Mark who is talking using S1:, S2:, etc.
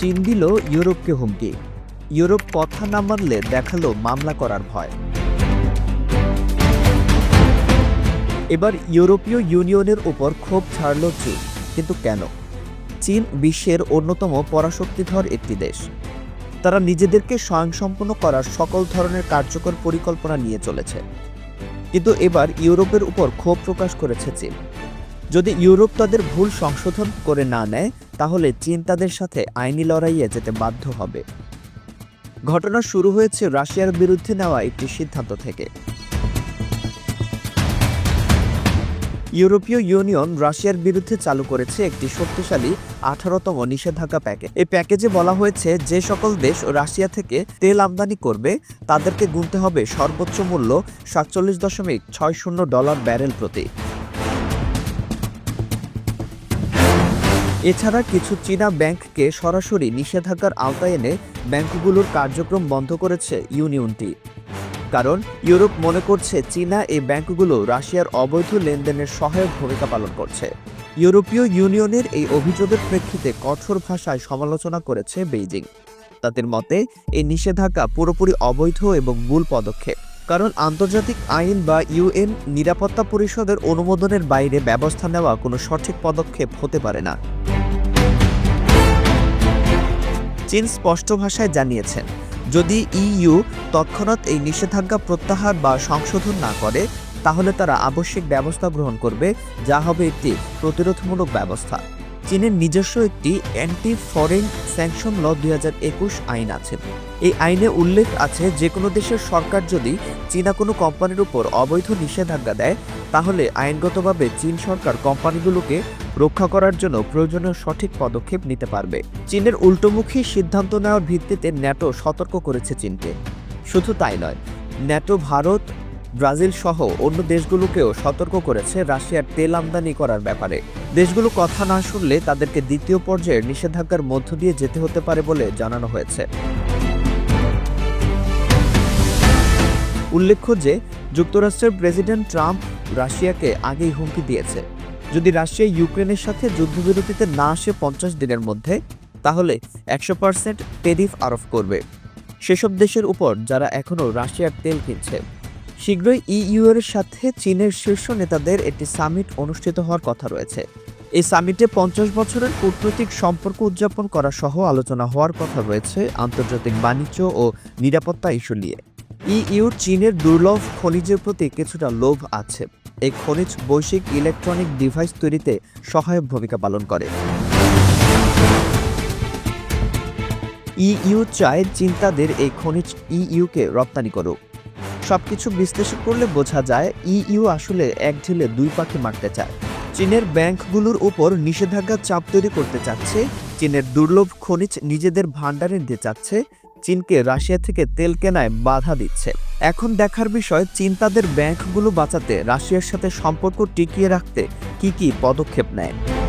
S1: চীন দিল ইউরোপকে হুমকি। ইউরোপ কথা না মানলে দেখাল মামলা করার ভয়। এবার ইউরোপীয় ইউনিয়নের উপর ক্ষোভ ছাড়ল চীন। কিন্তু কেন? চীন বিশ্বের অন্যতম পরাশক্তিধর একটি দেশ। তারা নিজেদেরকে স্বয়ংসম্পন্ন করার সকল ধরনের কার্যকর পরিকল্পনা নিয়ে চলেছে। কিন্তু এবার ইউরোপের উপর ক্ষোভ প্রকাশ করেছে চীন। যদি ইউরোপ তাদের ভুল সংশোধন করে না নেয় তাহলে চীন তাদের সাথে আইনি লড়াইয়ে যেতে বাধ্য হবে। ঘটনা শুরু হয়েছে রাশিয়ার বিরুদ্ধে নেওয়া একটি সিদ্ধান্ত থেকে। ইউরোপীয় ইউনিয়ন রাশিয়ার বিরুদ্ধে চালু করেছে একটি শক্তিশালী আঠারোতম নিষেধাজ্ঞা প্যাকেজ। এই প্যাকেজে বলা হয়েছে, যে সকল দেশ রাশিয়া থেকে তেল আমদানি করবে, তাদেরকে গুনতে হবে সর্বোচ্চ মূল্য সাতচল্লিশ দশমিক ছয় শূন্য ডলার ব্যারেল প্রতি। এছাড়া কিছু চীনা ব্যাংককে সরাসরি নিষেধাজ্ঞার আওতায় এনে ব্যাংকগুলোর কার্যক্রম বন্ধ করেছে ইউনিয়নটি। কারণ ইউরোপ মনে করছে চীনা এই ব্যাংকগুলো রাশিয়ার অবৈধ লেনদেনের সহায়ক ভূমিকা পালন করছে। ইউরোপীয় ইউনিয়নের এই অভিযোগের প্রেক্ষিতে কঠোর ভাষায় সমালোচনা করেছে বেইজিং। তাদের মতে, এই নিষেধাজ্ঞা পুরোপুরি অবৈধ এবং ভুল পদক্ষেপ। কারণ আন্তর্জাতিক আইন বা ইউএন নিরাপত্তা পরিষদের অনুমোদনের বাইরে ব্যবস্থা নেওয়া কোনো সঠিক পদক্ষেপ হতে পারে না। চীন স্পষ্ট ভাষায় জানিয়েছেন, যদি ইইউ তৎক্ষণাৎ এই নিষেধাজ্ঞা প্রত্যাহার বা সংশোধন না করে, তাহলে তারা আবশ্যিক ব্যবস্থা গ্রহণ করবে, যা হবে একটি প্রতিরোধমূলক ব্যবস্থা। চীনের নিজস্ব একটি অ্যান্টি ফরেন স্যাংশন ল দুই হাজার একুশ আইন আছে। এই আইনে উল্লেখ আছে, যে কোনো দেশের সরকার যদি চীনা কোনো কোম্পানির উপর অবৈধ নিষেধাজ্ঞা দেয়, তাহলে আইনগতভাবে চীন সরকার কোম্পানিগুলোকে রক্ষা করার জন্য প্রয়োজনীয় সঠিক পদক্ষেপ নিতে পারবে। চীনের উল্টোমুখী সিদ্ধান্ত নেওয়ার ভিত্তিতে ন্যাটো সতর্ক করেছে চীনকে। শুধু তাই নয়, ন্যাটো ভারত, ব্রাজিল সহ অন্য দেশগুলোকেও সতর্ক করেছে রাশিয়ার তেল আমদানি করার ব্যাপারে। দেশগুলো কথা না শুনলে তাদেরকে দ্বিতীয় পর্যায়ের নিষেধাজ্ঞার মধ্য দিয়ে যেতে হতে পারে বলে জানানো হয়েছে। উল্লেখ্য যে, যুক্তরাষ্ট্রের প্রেসিডেন্ট ট্রাম্প রাশিয়াকে আগেই হুমকি দিয়েছে। যদি রাশিয়া ইউক্রেনের সাথে যুদ্ধবিরতিতে না আসে পঞ্চাশ দিনের মধ্যে, তাহলে একশো পার্সেন্ট টেরিফ আরোপ করবে। সেসব দেশের উপর যারা এখনও রাশিয়ার তেল কিনছে। শীঘ্রই ইইউ এর সাথে চীনের শীর্ষ নেতাদের একটি সামিট অনুষ্ঠিত হওয়ার কথা রয়েছে। এই সামিটে পঞ্চাশ বছরের কূটনৈতিক সম্পর্ক উদযাপন করা সহ আলোচনা হওয়ার কথা রয়েছে আন্তর্জাতিক বাণিজ্য ও নিরাপত্তা ইস্যু নিয়ে। ইইউর চীনের দুর্লভ খনিজের প্রতি কিছুটা লোভ আছে। এই খনিজ বৈশ্বিক ইলেকট্রনিক ডিভাইস তৈরিতে সহায়ক ভূমিকা পালন করে। ইইউ চায় চীন তাদের এই খনিজ ইইউকে রপ্তানি করুক। সবকিছু বিশ্লেষণ করলে বোঝা যায়, ইইউ আসলে এক ঢিলে দুই পাখি মারতে চায়। চীনের ব্যাংকগুলোর উপর নিষেধাজ্ঞা চাপ তৈরি করতে চাচ্ছে, চীনের দুর্লভ খনিজ নিজেদের ভাণ্ডারে নিতে চাচ্ছে, চীনকে রাশিয়া থেকে তেল কেনায় বাধা দিচ্ছে। এখন দেখার বিষয় চীন তাদের ব্যাংকগুলো বাঁচাতে রাশিয়ার সাথে সম্পর্ক টিকিয়ে রাখতে কি কি পদক্ষেপ নেয়?